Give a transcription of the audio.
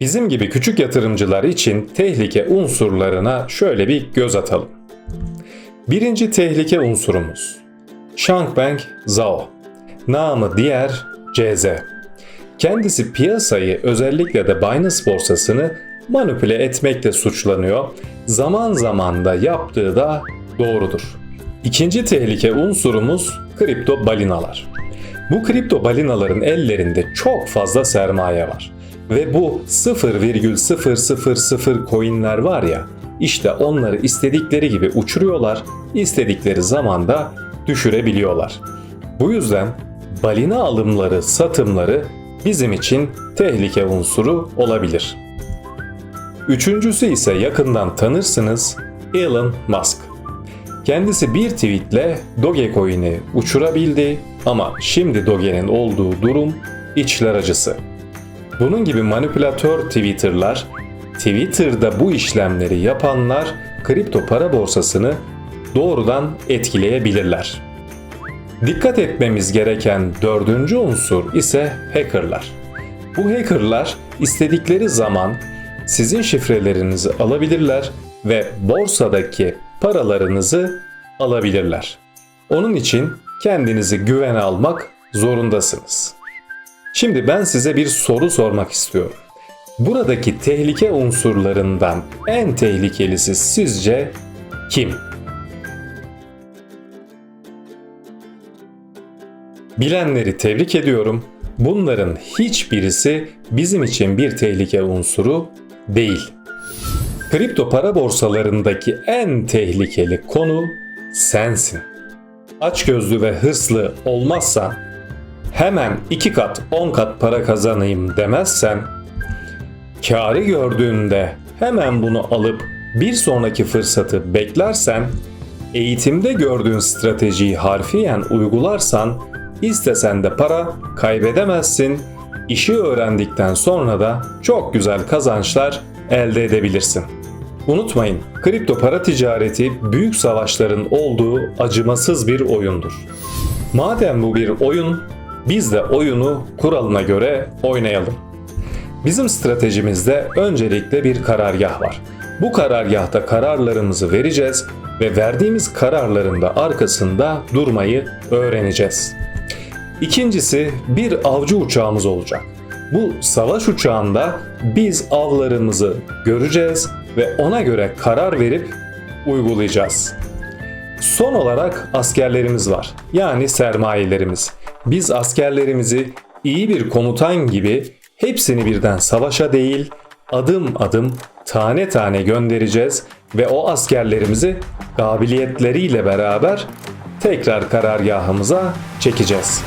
Bizim gibi küçük yatırımcılar için tehlike unsurlarına şöyle bir göz atalım. Birinci tehlike unsurumuz Shankbank Zhao, namı diğer CZ. Kendisi piyasayı özellikle de Binance borsasını manipüle etmekle suçlanıyor. Zaman zaman da yaptığı da doğrudur. İkinci tehlike unsurumuz kripto balinalar. Bu kripto balinaların ellerinde çok fazla sermaye var. Ve bu 0,000 coinler var ya, işte onları istedikleri gibi uçuruyorlar, istedikleri zaman da düşürebiliyorlar. Bu yüzden balina alımları, satımları bizim için tehlike unsuru olabilir. Üçüncüsü ise yakından tanırsınız Elon Musk. Kendisi bir tweetle Dogecoin'i uçurabildi ama şimdi Doge'nin olduğu durum içler acısı. Bunun gibi manipülatör Twitter'lar, Twitter'da bu işlemleri yapanlar kripto para borsasını doğrudan etkileyebilirler. Dikkat etmemiz gereken dördüncü unsur ise hackerlar. Bu hackerlar istedikleri zaman sizin şifrelerinizi alabilirler ve borsadaki paralarınızı alabilirler. Onun için kendinizi güvene almak zorundasınız. Şimdi ben size bir soru sormak istiyorum. Buradaki tehlike unsurlarından en tehlikelisi sizce kim? Bilenleri tebrik ediyorum. Bunların hiçbirisi bizim için bir tehlike unsuru değil. Kripto para borsalarındaki en tehlikeli konu sensin. Açgözlü ve hırslı olmazsan, hemen iki kat, on kat para kazanayım demezsen, karı gördüğünde hemen bunu alıp bir sonraki fırsatı beklersen, eğitimde gördüğün stratejiyi harfiyen uygularsan, istesen de para kaybedemezsin, işi öğrendikten sonra da çok güzel kazançlar elde edebilirsin. Unutmayın, kripto para ticareti büyük savaşların olduğu acımasız bir oyundur. Madem bu bir oyun, biz de oyunu kuralına göre oynayalım. Bizim stratejimizde öncelikle bir karargah var. Bu karargahta kararlarımızı vereceğiz ve verdiğimiz kararların da arkasında durmayı öğreneceğiz. İkincisi bir avcı uçağımız olacak. Bu savaş uçağında biz avlarımızı göreceğiz ve ona göre karar verip uygulayacağız. Son olarak askerlerimiz var. Yani sermayelerimiz. Biz askerlerimizi iyi bir komutan gibi hepsini birden savaşa değil, adım adım tane tane göndereceğiz ve o askerlerimizi kabiliyetleriyle beraber tekrar karargahımıza çekeceğiz.